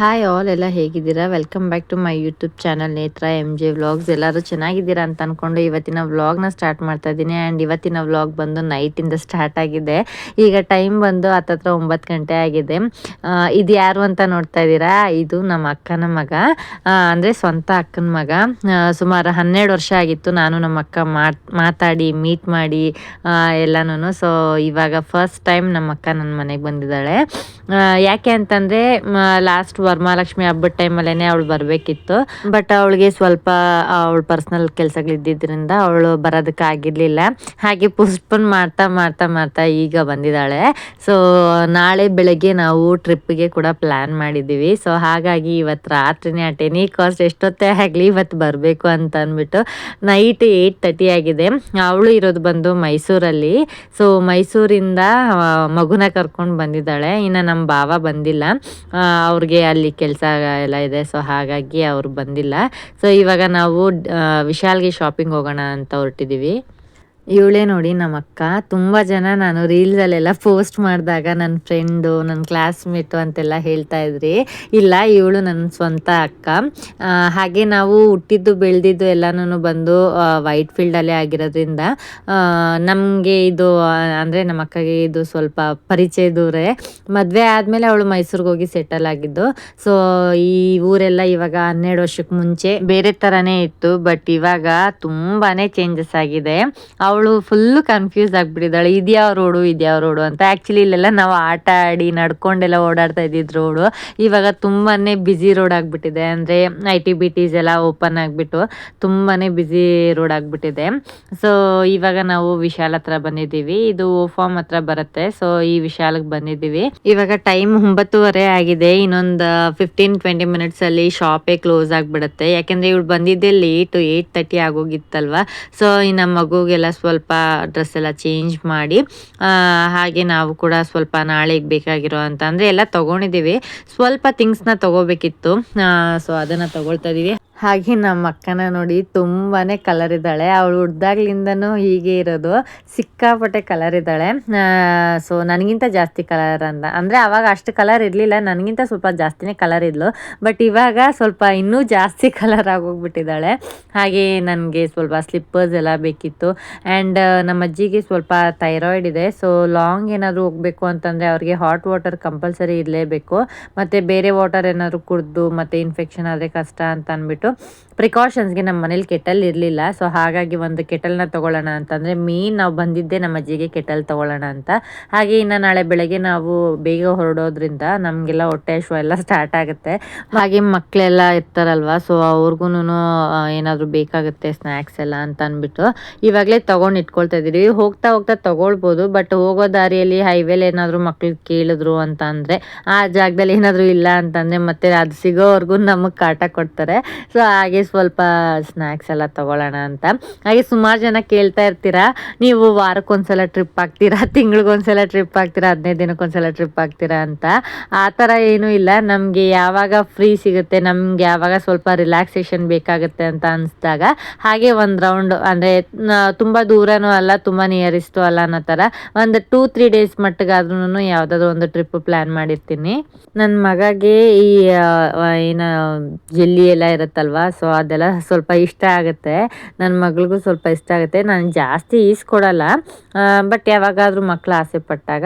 Hi all ಎಲ್ಲ ಹೇಗಿದ್ದೀರಾ? Welcome back to my YouTube channel Netra M J vlogs ಎಲ್ಲರೂ ಚೆನ್ನಾಗಿದ್ದೀರಾ ಅಂತ ಅಂದ್ಕೊಂಡು ಇವತ್ತಿನ ವ್ಲಾಗ್ನ ಸ್ಟಾರ್ಟ್ ಮಾಡ್ತಾ ಇದ್ದೀನಿ. ಆ್ಯಂಡ್ ಇವತ್ತಿನ ವ್ಲಾಗ್ ಬಂದು ನೈಟಿಂದ ಸ್ಟಾರ್ಟ್ ಆಗಿದೆ. ಈಗ ಟೈಮ್ ಬಂದು ಹತ್ತತ್ರ ಒಂಬತ್ತು ಗಂಟೆ ಆಗಿದೆ. ಇದು ಯಾರು ಅಂತ ನೋಡ್ತಾ ಇದ್ದೀರಾ? ಇದು ನಮ್ಮ ಅಕ್ಕನ ಮಗ. ಅಂದರೆ ಸ್ವಂತ ಅಕ್ಕನ ಮಗ. ಸುಮಾರು ಹನ್ನೆರಡು ವರ್ಷ ಆಗಿತ್ತು ನಾನು ನಮ್ಮ ಅಕ್ಕ ಮಾತಾಡಿ ಮೀಟ್ ಮಾಡಿ ಎಲ್ಲನೂ ಸೊ ಇವಾಗ ಫಸ್ಟ್ ಟೈಮ್ ನಮ್ಮ ಅಕ್ಕ ನನ್ನ ಮನೆಗೆ ಬಂದಿದ್ದಾಳೆ. ಯಾಕೆ ಅಂತಂದರೆ ಲಾಸ್ಟ್ ವರಮಹಾಲಕ್ಷ್ಮಿ ಹಬ್ಬದ ಟೈಮಲ್ಲೇನೆ ಅವಳು ಬರಬೇಕಿತ್ತು. ಬಟ್ ಅವಳಿಗೆ ಸ್ವಲ್ಪ, ಅವಳ ಪರ್ಸ್ನಲ್ ಕೆಲಸಗಳಿದ್ದಿದ್ದರಿಂದ ಅವಳು ಬರೋದಕ್ಕೆ ಆಗಿರಲಿಲ್ಲ. ಹಾಗೆ ಪೋಸ್ಟ್ಪೋನ್ ಮಾಡ್ತಾ ಮಾಡ್ತಾ ಮಾಡ್ತಾ ಈಗ ಬಂದಿದ್ದಾಳೆ. ಸೊ ನಾಳೆ ಬೆಳಗ್ಗೆ ನಾವು ಟ್ರಿಪ್ಗೆ ಕೂಡ ಪ್ಲ್ಯಾನ್ ಮಾಡಿದ್ದೀವಿ. ಸೊ ಹಾಗಾಗಿ ಇವತ್ತು ರಾತ್ರಿನೇ ಅಟ್ ಎನಿ ಕಾಸ್ಟ್ ಎಷ್ಟೊತ್ತೇ ಆಗಲಿ ಇವತ್ತು ಬರಬೇಕು ಅಂತ ಅಂದ್ಬಿಟ್ಟು ನೈಟ್ ಏಯ್ಟ್ ತರ್ಟಿ ಆಗಿದೆ. ಅವಳು ಇರೋದು ಬಂದು ಮೈಸೂರಲ್ಲಿ. ಸೊ ಮೈಸೂರಿಂದ ಮಗುನ ಕರ್ಕೊಂಡು ಬಂದಿದ್ದಾಳೆ. ಇನ್ನು ನಮ್ಮ ಭಾವ ಬಂದಿಲ್ಲ. ಅವ್ರಿಗೆ ಅಲ್ಲಿ ಕೆಲಸ ಎಲ್ಲ ಇದೆ ಸೊ ಹಾಗಾಗಿ ಅವ್ರು ಬಂದಿಲ್ಲ. ಸೊ ಇವಾಗ ನಾವು ವಿಶಾಲ್ಗೆ ಶಾಪಿಂಗ್ ಹೋಗೋಣ ಅಂತ ಹೊರಟಿದ್ದೀವಿ ಇವಳೇ ನೋಡಿ ನಮ್ಮ ಅಕ್ಕ ತುಂಬ ಜನ ನಾನು ರೀಲ್ಸಲ್ಲೆಲ್ಲ ಪೋಸ್ಟ್ ಮಾಡಿದಾಗ ನನ್ನ ಫ್ರೆಂಡು ನನ್ನ ಕ್ಲಾಸ್ಮೇಟು ಅಂತೆಲ್ಲ ಹೇಳ್ತಾ ಇದ್ರಿ. ಇಲ್ಲ, ಇವಳು ನನ್ನ ಸ್ವಂತ ಅಕ್ಕ. ಹಾಗೆ ನಾವು ಹುಟ್ಟಿದ್ದು, ಬೆಳೆದಿದ್ದು ಎಲ್ಲನೂ ಬಂದು ವೈಟ್ ಫೀಲ್ಡಲ್ಲೇ ಆಗಿರೋದ್ರಿಂದ ನಮಗೆ ಇದು ಅಂದರೆ ನಮ್ಮ ಅಕ್ಕಗೆ ಇದು ಸ್ವಲ್ಪ ಪರಿಚಯ ದೂರೆ ಮದುವೆ ಆದಮೇಲೆ ಅವಳು ಮೈಸೂರಿಗೆ ಹೋಗಿ ಸೆಟಲ್ ಆಗಿದ್ದು. ಸೊ ಈ ಊರೆಲ್ಲ ಇವಾಗ ಹನ್ನೆರಡು ವರ್ಷಕ್ಕೆ ಮುಂಚೆ ಬೇರೆ ಥರನೇ ಇತ್ತು ಬಟ್ ಇವಾಗ ತುಂಬಾ ಚೇಂಜಸ್ ಆಗಿದೆ. ಅವಳು ಫುಲ್ಲು ಕನ್ಫ್ಯೂಸ್ ಆಗಿಬಿಟ್ಟಿದ್ದಾಳೆ. ಇದ್ಯಾವ ರೋಡು ಇದ್ಯಾವ ರೋಡು ಅಂತ. ಆ್ಯಕ್ಚುಲಿ ಇಲ್ಲೆಲ್ಲ ನಾವು ಆಟ ಆಡಿ ನಡ್ಕೊಂಡೆಲ್ಲ ಓಡಾಡ್ತಾ ಇದ್ದಿದ್ದು ರೋಡು. ಇವಾಗ ತುಂಬಾ ಬ್ಯುಸಿ ರೋಡ್ ಆಗಿಬಿಟ್ಟಿದೆ. ಅಂದರೆ ಐ ಟಿ ಬಿ ಟೀಸ್ ಎಲ್ಲ ಓಪನ್ ಆಗಿಬಿಟ್ಟು ತುಂಬಾ ಬ್ಯುಸಿ ರೋಡ್ ಆಗಿಬಿಟ್ಟಿದೆ. ಸೊ ಇವಾಗ ನಾವು ವಿಶಾಲ್ ಹತ್ರ ಬಂದಿದ್ದೀವಿ. ಇದು ಫಾರ್ಮ್ ಹತ್ರ ಬರುತ್ತೆ. ಸೊ ಈ ವಿಶಾಲ್ಗೆ ಬಂದಿದ್ದೀವಿ. ಇವಾಗ ಟೈಮ್ ಒಂಬತ್ತುವರೆ ಆಗಿದೆ. ಇನ್ನೊಂದು ಫಿಫ್ಟೀನ್ ಟ್ವೆಂಟಿ ಮಿನಿಟ್ಸ್ ಅಲ್ಲಿ ಶಾಪೇ ಕ್ಲೋಸ್ ಆಗಿಬಿಡುತ್ತೆ. ಯಾಕೆಂದ್ರೆ ಇವಳು ಬಂದಿದ್ದೆ ಲೇಟು ಏಯ್ಟ್ ತರ್ಟಿ ಆಗೋಗಿತ್ತಲ್ವಾ. ಸೊ ಈ ನಮ್ಮ ಮಗುಗೆಲ್ಲ ಸ್ವಲ್ಪ ಡ್ರೆಸ್ ಎಲ್ಲ ಚೇಂಜ್ ಮಾಡಿ ಹಾಗೆ ನಾವು ಕೂಡ ಸ್ವಲ್ಪ ನಾಳೆಗೆ ಬೇಕಾಗಿರೋ ಅಂತ ಅಂದರೆ ಎಲ್ಲ ತಗೊಂಡಿದ್ದೀವಿ. ಸ್ವಲ್ಪ ಥಿಂಗ್ಸ್ನ ತಗೋಬೇಕಿತ್ತು. ಸೊ ಅದನ್ನು ತಗೊಳ್ತಾ ಇದೀವಿ. ಹಾಗೆ ನಮ್ಮ ಅಕ್ಕನ ನೋಡಿ ತುಂಬಾ ಕಲರ್ ಇದ್ದಾಳೆ. ಅವಳು ಹುಡ್ದಾಗ್ಲಿಂದನೂ ಹೀಗೆ ಇರೋದು. ಸಿಕ್ಕಾಪಟ್ಟೆ ಕಲರ್ ಇದ್ದಾಳೆ. ಸೊ ನನಗಿಂತ ಜಾಸ್ತಿ ಕಲರ್ ಅಂದ. ಅಂದರೆ ಅವಾಗ ಅಷ್ಟು ಕಲರ್ ಇರಲಿಲ್ಲ. ನನಗಿಂತ ಸ್ವಲ್ಪ ಜಾಸ್ತಿನೇ ಕಲರ್ ಇದ್ಲು. ಬಟ್ ಇವಾಗ ಸ್ವಲ್ಪ ಇನ್ನೂ ಜಾಸ್ತಿ ಕಲರ್ ಆಗೋಗ್ಬಿಟ್ಟಿದ್ದಾಳೆ. ಹಾಗೆ ನನಗೆ ಸ್ವಲ್ಪ ಸ್ಲಿಪ್ಪರ್ಸ್ ಎಲ್ಲ ಬೇಕಿತ್ತು. ಆ್ಯಂಡ್ ನಮ್ಮ ಅಜ್ಜಿಗೆ ಸ್ವಲ್ಪ ಥೈರಾಯ್ಡ್ ಇದೆ. ಸೊ ಲಾಂಗ್ ಏನಾದರೂ ಹೋಗಬೇಕು ಅಂತಂದರೆ ಅವ್ರಿಗೆ ಹಾಟ್ ವಾಟರ್ ಕಂಪಲ್ಸರಿ ಇರಲೇಬೇಕು. ಮತ್ತು ಬೇರೆ ವಾಟರ್ ಏನಾದರೂ ಕುಡಿದು, ಮತ್ತು ಇನ್ಫೆಕ್ಷನ್ ಆದರೆ ಕಷ್ಟ ಅಂತ ಅಂದ್ಬಿಟ್ಟು ಪ್ರಿಕಾಷನ್ಸ್ಗೆ ನಮ್ಮ ಮನೇಲಿ ಕೆಟಲ್ ಇರಲಿಲ್ಲ. ಸೊ ಹಾಗಾಗಿ ಒಂದು ಕೆಟಲ್ನ ತೊಗೊಳ್ಳೋಣ ಅಂತಂದರೆ ಮೇನ್ ನಾವು ಬಂದಿದ್ದೆ ನಮ್ಮ ಅಜ್ಜಿಗೆ ಕೆಟಲ್ ತೊಗೊಳ್ಳೋಣ ಅಂತ. ಹಾಗೆ ಇನ್ನು ನಾಳೆ ಬೆಳಗ್ಗೆ ನಾವು ಬೇಗ ಹೊರಡೋದ್ರಿಂದ ನಮಗೆಲ್ಲ ಹೊಟ್ಟೆ ಶೋ ಎಲ್ಲ ಸ್ಟಾರ್ಟ್ ಆಗುತ್ತೆ. ಹಾಗೆ ಮಕ್ಕಳೆಲ್ಲ ಇರ್ತಾರಲ್ವ ಸೊ ಅವ್ರಿಗೂ ಏನಾದರೂ ಬೇಕಾಗುತ್ತೆ ಸ್ನ್ಯಾಕ್ಸ್ ಎಲ್ಲ ಅಂತ ಅಂದ್ಬಿಟ್ಟು ಇವಾಗಲೇ ತೊಗೊಂಡು ಇಟ್ಕೊಳ್ತಾ ಇದ್ದೀವಿ. ಹೋಗ್ತಾ ಹೋಗ್ತಾ ತೊಗೊಳ್ಬೋದು ಬಟ್ ಹೋಗೋ ದಾರಿಯಲ್ಲಿ ಹೈವೇಲಿ ಏನಾದರೂ ಮಕ್ಳು ಕೇಳಿದ್ರು ಅಂತ ಅಂದರೆ ಆ ಜಾಗದಲ್ಲಿ ಏನಾದರೂ ಇಲ್ಲ ಅಂತಂದರೆ ಮತ್ತೆ ಅದು ಸಿಗೋವರೆಗೂ ನಮಗೆ ಕಾಟ ಕೊಡ್ತಾರೆ. ಸೊ ಹಾಗೆ ಸ್ವಲ್ಪ ಸ್ನ್ಯಾಕ್ಸ್ ಎಲ್ಲ ತಗೊಳ್ಳೋಣ ಅಂತ. ಹಾಗೆ ಸುಮಾರು ಜನ ಕೇಳ್ತಾ ಇರ್ತೀರಾ, ನೀವು ವಾರಕ್ಕೊಂದ್ಸಲ ಟ್ರಿಪ್ ಆಗ್ತೀರಾ, ತಿಂಗಳಿಗೊಂದ್ಸಲ ಟ್ರಿಪ್ ಆಗ್ತೀರಾ, ಹದಿನೈದು ದಿನಕ್ಕೊಂದ್ಸಲ ಟ್ರಿಪ್ ಆಗ್ತೀರಾ ಅಂತ. ಆ ಥರ ಏನೂ ಇಲ್ಲ, ನಮಗೆ ಯಾವಾಗ ಫ್ರೀ ಸಿಗುತ್ತೆ, ನಮ್ಗೆ ಯಾವಾಗ ಸ್ವಲ್ಪ ರಿಲ್ಯಾಕ್ಸೇಷನ್ ಬೇಕಾಗುತ್ತೆ ಅಂತ ಅನಿಸ್ದಾಗ, ಹಾಗೆ ಒಂದು ರೌಂಡ್ ಅಂದರೆ ತುಂಬ ದೂರನೂ ಅಲ್ಲ, ತುಂಬ ನಿಯರೆಸ್ಟು ಅಲ್ಲ ಅನ್ನೋ ಥರ, ಒಂದು ಟೂ ತ್ರೀ ಡೇಸ್ ಮಟ್ಟಿಗಾದ್ರೂ ಯಾವುದಾದ್ರು ಒಂದು ಟ್ರಿಪ್ ಪ್ಲ್ಯಾನ್ ಮಾಡಿರ್ತೀನಿ. ನನ್ನ ಮಗಗೆ ಈ ಏನೋ ಏನು ಜೆಲ್ಲಿ ಎಲ್ಲ ಇರುತ್ತಲ್ವಾ ಸೊ ಅದೆಲ್ಲ ಸ್ವಲ್ಪ ಇಷ್ಟ ಆಗುತ್ತೆ. ನನ್ನ ಮಗಳಿಗೂ ಸ್ವಲ್ಪ ಇಷ್ಟ ಆಗುತ್ತೆ. ನಾನು ಜಾಸ್ತಿ ಈಸ್ಕೊಡಲ್ಲ ಬಟ್ ಯಾವಾಗಾದ್ರೂ ಮಕ್ಕಳು ಆಸೆ ಪಟ್ಟಾಗ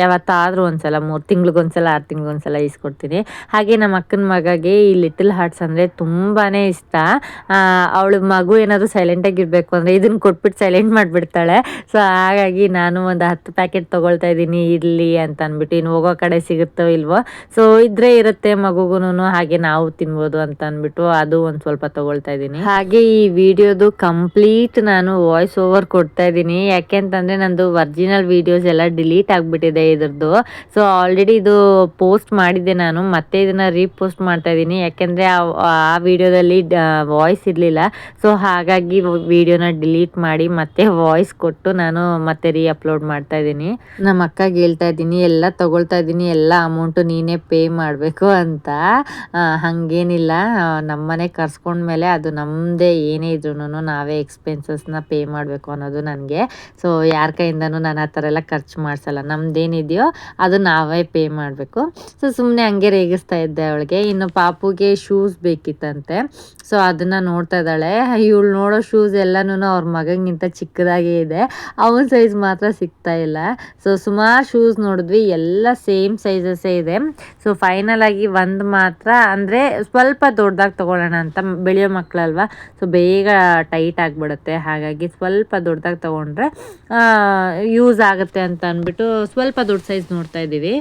ಯಾವತ್ತಾದರೂ ಒಂದ್ಸಲ, ಮೂರು ತಿಂಗ್ಳಿಗೊಂದ್ಸಲ ಆರು ತಿಂಗ್ಳಿಗೊಂದ್ಸಲ ಈಸ್ಕೊಡ್ತೀನಿ ಹಾಗೆ ನಮ್ಮ ಅಕ್ಕನ ಮಗಗೆ ಈ ಲಿಟಲ್ ಹಾರ್ಟ್ಸ್ ಅಂದರೆ ತುಂಬಾ ಇಷ್ಟ. ಅವಳು ಮಗು ಏನಾದರೂ ಸೈಲೆಂಟ್ ಆಗಿರ್ಬೇಕು ಅಂದರೆ ಇದನ್ನು ಕೊಟ್ಬಿಟ್ಟು ಸೈಲೆಂಟ್ ಮಾಡಿಬಿಡ್ತಾಳೆ. ಸೊ ಹಾಗಾಗಿ ನಾನು ಒಂದು ಹತ್ತು ಪ್ಯಾಕೆಟ್ ತೊಗೊಳ್ತಾ ಇದ್ದೀನಿ. ಇರಲಿ ಅಂತ ಅಂದ್ಬಿಟ್ಟು ಇನ್ನು ಹೋಗೋ ಕಡೆ ಸಿಗುತ್ತೋ ಇಲ್ವೋ? ಸೊ ಇದ್ರೆ ಇರುತ್ತೆ ಮಗುಗೂ ಹಾಗೆ ನಾವು ತಿನ್ಬೋದು ಅಂತ ಅಂದ್ಬಿಟ್ಟು ಅದು ಒಂದು ಸ್ವಲ್ಪ ತಗೊಳ್ತಾ ಇದ್ದೀನಿ ಹಾಗೆ ಈ ವಿಡಿಯೋದು ಕಂಪ್ಲೀಟ್ ನಾನು ವಾಯ್ಸ್ ಓವರ್ ಕೊಡ್ತಾ ಇದ್ದೀನಿ ಯಾಕೆಂತಂದ್ರೆ ನಂದು ಒರಿಜಿನಲ್ ವಿಡಿಯೋಸ್ ಎಲ್ಲ ಡಿಲೀಟ್ ಆಗ್ಬಿಟ್ಟಿದೆ ಇದ್ರದ್ದು. ಸೊ ಆಲ್ರೆಡಿ ಇದು ಪೋಸ್ಟ್ ಮಾಡಿದ್ದೆ ನಾನು. ಮತ್ತೆ ಇದನ್ನ ರೀಪೋಸ್ಟ್ ಮಾಡ್ತಾ ಇದ್ದೀನಿ ಯಾಕೆಂದ್ರೆ ಆ ವಿಡಿಯೋದಲ್ಲಿ ವಾಯ್ಸ್ ಇರಲಿಲ್ಲ. ಸೊ ಹಾಗಾಗಿ ವಿಡಿಯೋನ ಡಿಲೀಟ್ ಮಾಡಿ ಮತ್ತೆ ವಾಯ್ಸ್ ಕೊಟ್ಟು ನಾನು ಮತ್ತೆ ರೀ ಅಪ್ಲೋಡ್ ಮಾಡ್ತಾ ಇದ್ದೀನಿ ನಮ್ಮ ಅಕ್ಕಗೆ ಹೇಳ್ತಾ ಇದ್ದೀನಿ ಎಲ್ಲ ತಗೊಳ್ತಾ ಇದ್ದೀನಿ ಎಲ್ಲ ಅಮೌಂಟು ನೀನೇ ಪೇ ಮಾಡಬೇಕು ಅಂತ. ಹಂಗೇನಿಲ್ಲ. ನಮ್ಮ ಮನೆಗೆ ಕರ್ಸ್ಕೊಂಡ್ಮೇಲೆ ಅದು ನಮ್ಮದೇ ಏನೇ ಇದ್ರೂ ನಾವೇ ಎಕ್ಸ್ಪೆನ್ಸಸ್ನ ಪೇ ಮಾಡಬೇಕು ಅನ್ನೋದು ನನಗೆ. ಸೊ ಯಾರ ಕೈಯಿಂದನೂ ನಾನು ಆ ಥರ ಎಲ್ಲ ಖರ್ಚು ಮಾಡಿಸಲ್ಲ. ನಮ್ದೇನಿದೆಯೋ ಅದು ನಾವೇ ಪೇ ಮಾಡಬೇಕು. ಸೊ ಸುಮ್ಮನೆ ಹಂಗೆ ರೇಗಿಸ್ತಾ ಇದ್ದೆ ಅವಳಿಗೆ. ಇನ್ನು ಪಾಪುಗೆ ಶೂಸ್ ಬೇಕಿತ್ತಂತೆ. ಸೊ ಅದನ್ನು ನೋಡ್ತಾ ಇದ್ದಾಳೆ. ಇವಳು ನೋಡೋ ಶೂಸ್ ಎಲ್ಲನೂ ಅವ್ರ ಮಗನಿಗಿಂತ ಚಿಕ್ಕದಾಗೇ ಇದೆ. ಅವನ ಸೈಜ್ ಮಾತ್ರ ಸಿಗ್ತಾ ಇಲ್ಲ. ಸೊ ಸುಮಾರು ಶೂಸ್ ನೋಡಿದ್ವಿ. ಎಲ್ಲ ಸೇಮ್ ಸೈಜಸ್ಸೇ ಇದೆ. ಸೊ ಫೈನಲ್ ಆಗಿ ಒಂದು ಮಾತ್ರ. ಅಂದರೆ ಸ್ವಲ್ಪ ದೊಡ್ಡದಾಗಿ ತೊಗೊಳ್ಳೋಣ ಅಂತ ಬೆಳೆಯೋ ಮಕ್ಕಳಲ್ವ ಸೊ ಬೇಗ ಟೈಟ್ ಆಗಿಬಿಡುತ್ತೆ. ಹಾಗಾಗಿ ಸ್ವಲ್ಪ ದೊಡ್ಡದಾಗಿ ತೊಗೊಂಡ್ರೆ ಯೂಸ್ ಆಗುತ್ತೆ ಅಂತ ಅಂದ್ಬಿಟ್ಟು ಸ್ವಲ್ಪ ದೊಡ್ಡ ಸೈಜ್ ನೋಡ್ತಾ ಇದ್ದೀವಿ.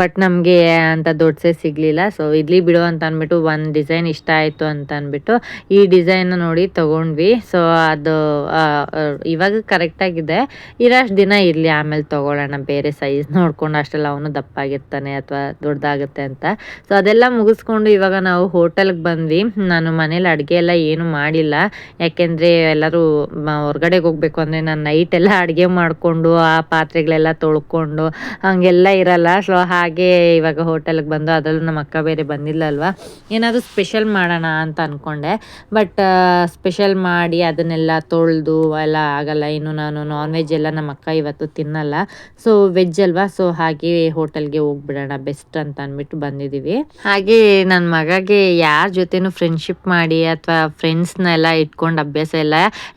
ಬಟ್ ನಮಗೆ ಅಂತ ದೊಡ್ಡ ಸೈಜ್ ಸಿಗಲಿಲ್ಲ. ಸೊ ಇಡ್ಲಿ ಬಿಡು ಅಂತ ಅಂದ್ಬಿಟ್ಟು ಒಂದು ಡಿಸೈನ್ ಇಷ್ಟ ಆಯಿತು ಅಂತ ಅಂದ್ಬಿಟ್ಟು ಈ ಡಿಸೈನ್ ನೋಡಿ ತೊಗೊಂಡ್ವಿ. ಸೊ ಅದು ಇವಾಗ ಕರೆಕ್ಟಾಗಿದೆ ಇರೋಷ್ಟು ದಿನ ಇರಲಿ, ಆಮೇಲೆ ತೊಗೊಳ್ಳೋಣ, ಬೇರೆ ಸೈಜ್ ನೋಡ್ಕೊಂಡು ಅಷ್ಟೆಲ್ಲ ಅವನು ದಪ್ಪಾಗಿರ್ತಾನೆ ಅಥವಾ ದೊಡ್ಡದಾಗುತ್ತೆ ಅಂತ. ಸೊ ಅದೆಲ್ಲ ಮುಗಿಸ್ಕೊಂಡು ಇವಾಗ ನಾವು ಹೋಟೆಲ್ಗೆ ಬಂದ್ವಿ. ನಾನು ಮನೇಲಿ ಅಡುಗೆ ಎಲ್ಲ ಏನು ಮಾಡಿಲ್ಲ. ಯಾಕೆಂದರೆ ಎಲ್ಲರೂ ಹೊರ್ಗಡೆಗೆ ಹೋಗ್ಬೇಕು ಅಂದರೆ ನಾನು ನೈಟ್ ಎಲ್ಲ ಅಡುಗೆ ಮಾಡಿಕೊಂಡು, ಆ ಪಾತ್ರೆಗಳೆಲ್ಲ ತೊಳ್ಕೊಂಡು, ಹಂಗೆಲ್ಲ ಇರಲ್ಲ. ಸೊ ಹಾಗೆ ಇವಾಗ ಹೋಟೆಲ್ಗೆ ಬಂದು ಅದರಲ್ಲೂ ನಮ್ಮ ಅಕ್ಕ ಬೇರೆ ಬಂದಿಲ್ಲ ಅಲ್ವಾ ಏನಾದರೂ ಸ್ಪೆಷಲ್ ಮಾಡೋಣ ಅಂತ ಅಂದ್ಕೊಂಡೆ ಬಟ್ ಸ್ಪೆಷಲ್ ಮಾಡಿ ಅದನ್ನೆಲ್ಲ ತೊಳೆದು ಎಲ್ಲ ಆಗಲ್ಲ. ಇನ್ನು ನಾನು ನಾನ್ ವೆಜ್ ಎಲ್ಲ ನಮ್ಮ ಅಕ್ಕ ಇವತ್ತು ತಿನ್ನಲ್ಲ. ಸೊ ವೆಜ್ ಅಲ್ವಾ? ಸೊ ಹಾಗೆ ಹೋಟೆಲ್ಗೆ ಹೋಗ್ಬಿಡೋಣ. ಬೆಸ್ಟ್ ಅಂತ ಅಂದ್ಬಿಟ್ಟು ಬಂದಿದ್ದೀವಿ. ಹಾಗೆ ನನ್ನ ಮಗಗೆ ಯಾರ ಜೊತೆನೂ ಫ್ರೆಂಡ್ಶಿಪ್ ಮಾಡಿ ಅಥವಾ ಫ್ರೆಂಡ್ಸ್ನೆಲ್ಲ ಇಟ್ಕೊಂಡು ಅಭ್ಯಾಸ ಇಲ್ಲ.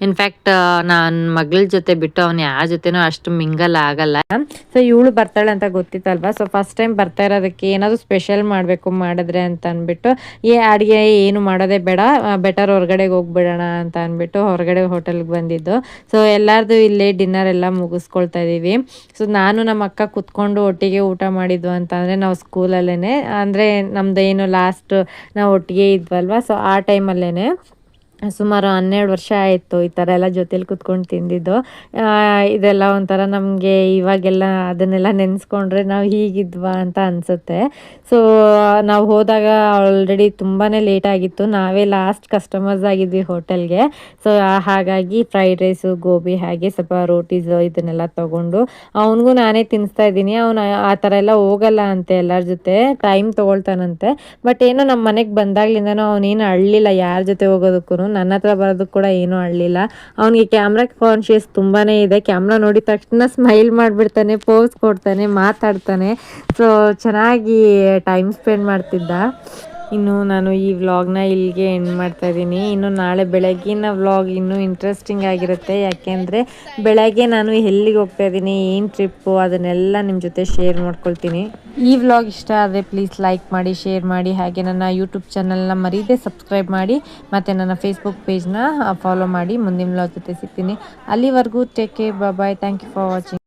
ಇನ್ಫ್ಯಾಕ್ಟ್ ನನ್ನ ಮಗಳ ಜೊತೆ ಬಿಟ್ಟು ಅವ್ನು ಯಾರ ಜೊತೆನೂ ಅಷ್ಟು ಮಿಂಗಲ್ ಆಗಲ್ಲ. ಸೊ ಇವಳು ಬರ್ತಾಳೆ ಅಂತ ಗೊತ್ತಿತ್ತಲ್ವಾ? ಸೊ ಫಸ್ಟ್ ಟೈಮ್ ಬರ್ತಾ ಇರೋದಕ್ಕೆ ಏನಾದರೂ ಸ್ಪೆಷಲ್ ಮಾಡಬೇಕು ಮಾಡಿದ್ರೆ ಅಂತ ಅಂದ್ಬಿಟ್ಟು ಈ ಅಡುಗೆ ಏನು ಮಾಡೋದೇ ಬೇಡ ಬೆಟರ್ ಹೊರಗಡೆಗೆ ಹೋಗ್ಬಿಡೋಣ ಅಂತ ಅಂದ್ಬಿಟ್ಟು ಹೊರಗಡೆ ಹೋಟೆಲ್ಗೆ ಬಂದಿದ್ದು. ಸೊ ಎಲ್ಲರದು ಇಲ್ಲೇ ಡಿನ್ನರ್ ಎಲ್ಲ ಮುಗಿಸ್ಕೊಳ್ತಾ ಇದ್ದೀವಿ. ಸೊ ನಾನು ನಮ್ಮ ಅಕ್ಕ ಕುತ್ಕೊಂಡು ಒಟ್ಟಿಗೆ ಊಟ ಮಾಡಿದ್ವು ಅಂತಂದರೆ ನಾವು ಸ್ಕೂಲಲ್ಲೇ ಅಂದರೆ ನಮ್ದು ಏನು ಲಾಸ್ಟ್ ನಾವು ಒಟ್ಟಿಗೆ ಇದ್ವಲ್ವ? ಸೊ ಆ ಟೈಮಲ್ಲೇ ಸುಮಾರು ಹನ್ನೆರಡು ವರ್ಷ ಆಯಿತು ಈ ಥರ ಎಲ್ಲ ಜೊತೇಲಿ ಕುತ್ಕೊಂಡು ತಿಂದಿದ್ದು. ಇದೆಲ್ಲ ಒಂಥರ ನಮಗೆ ಇವಾಗೆಲ್ಲ ಅದನ್ನೆಲ್ಲ ನೆನೆಸ್ಕೊಂಡ್ರೆ ನಾವು ಹೀಗಿದ್ವಾ ಅಂತ ಅನಿಸುತ್ತೆ. ಸೊ ನಾವು ಹೋದಾಗ ಆಲ್ರೆಡಿ ತುಂಬಾ ಲೇಟ್ ಆಗಿತ್ತು. ನಾವೇ ಲಾಸ್ಟ್ ಕಸ್ಟಮರ್ಸ್ ಆಗಿದ್ವಿ ಹೋಟೆಲ್ಗೆ. ಸೊ ಹಾಗಾಗಿ ಫ್ರೈಡ್ ರೈಸು ಗೋಬಿ ಹಾಗೆ ಸ್ವಲ್ಪ ರೋಟೀಸು ಇದನ್ನೆಲ್ಲ ತೊಗೊಂಡು ಅವನಿಗೂ ನಾನೇ ತಿನ್ನಿಸ್ತಾ ಇದ್ದೀನಿ. ಅವನು ಆ ಥರ ಎಲ್ಲ ಹೋಗಲ್ಲ ಅಂತೆ ಎಲ್ಲರ ಜೊತೆ. ಟೈಮ್ ತೊಗೊಳ್ತಾನಂತೆ. ಬಟ್ ಏನೋ ನಮ್ಮ ಮನೆಗೆ ಬಂದಾಗ್ಲಿಂದನೂ ಅವನೇನು ಅಳ್ಳಿಲ್ಲ ಯಾರ ಜೊತೆ ಹೋಗೋದಕ್ಕೂ ನನ್ನ ಹತ್ರ ಬರೋದಕ್ಕೆ ಕೂಡ ಏನೂ ಅಳ್ಳಿಲ್ಲ. ಅವನಿಗೆ ಕ್ಯಾಮ್ರಾ ಕಾನ್ಶಿಯಸ್ ತುಂಬಾ ಇದೆ. ಕ್ಯಾಮ್ರಾ ನೋಡಿದ ತಕ್ಷಣ ಸ್ಮೈಲ್ ಮಾಡಿಬಿಡ್ತಾನೆ ಪೋಸ್ ಕೊಡ್ತಾನೆ, ಮಾತಾಡ್ತಾನೆ. ಸೊ ಚೆನ್ನಾಗಿ ಟೈಮ್ ಸ್ಪೆಂಡ್ ಮಾಡ್ತಿದ್ದ. ಇನ್ನು ನಾನು ಈ ವ್ಲಾಗ್ನ ಇಲ್ಲಿಗೆ ಎಂಡ್ ಮಾಡ್ತಾ ಇದ್ದೀನಿ. ಇನ್ನು ನಾಳೆ ಬೆಳಗ್ಗಿನ ವ್ಲಾಗ್ ಇನ್ನೂ ಇಂಟ್ರೆಸ್ಟಿಂಗ್ ಆಗಿರುತ್ತೆ. ಯಾಕೆಂದರೆ ಬೆಳಗ್ಗೆ ನಾನು ಎಲ್ಲಿಗೆ ಹೋಗ್ತಾ ಇದ್ದೀನಿ, ಏನು ಟ್ರಿಪ್ಪು ಅದನ್ನೆಲ್ಲ ನಿಮ್ಮ ಜೊತೆ ಶೇರ್ ಮಾಡ್ಕೊಳ್ತೀನಿ. ಈ ವ್ಲಾಗ್ ಇಷ್ಟ ಆದರೆ ಪ್ಲೀಸ್ ಲೈಕ್ ಮಾಡಿ ಶೇರ್ ಮಾಡಿ, ಹಾಗೆ ನನ್ನ ಯೂಟ್ಯೂಬ್ ಚಾನಲ್ನ ಮರೀದೆ ಸಬ್ಸ್ಕ್ರೈಬ್ ಮಾಡಿ, ಮತ್ತು ನನ್ನ ಫೇಸ್ಬುಕ್ ಪೇಜ್ನ ಫಾಲೋ ಮಾಡಿ, ಮುಂದಿನ ವ್ಲಾಗ್ ಜೊತೆ ಸಿಗ್ತೀನಿ. ಅಲ್ಲಿವರೆಗೂ take care bye thank you for watching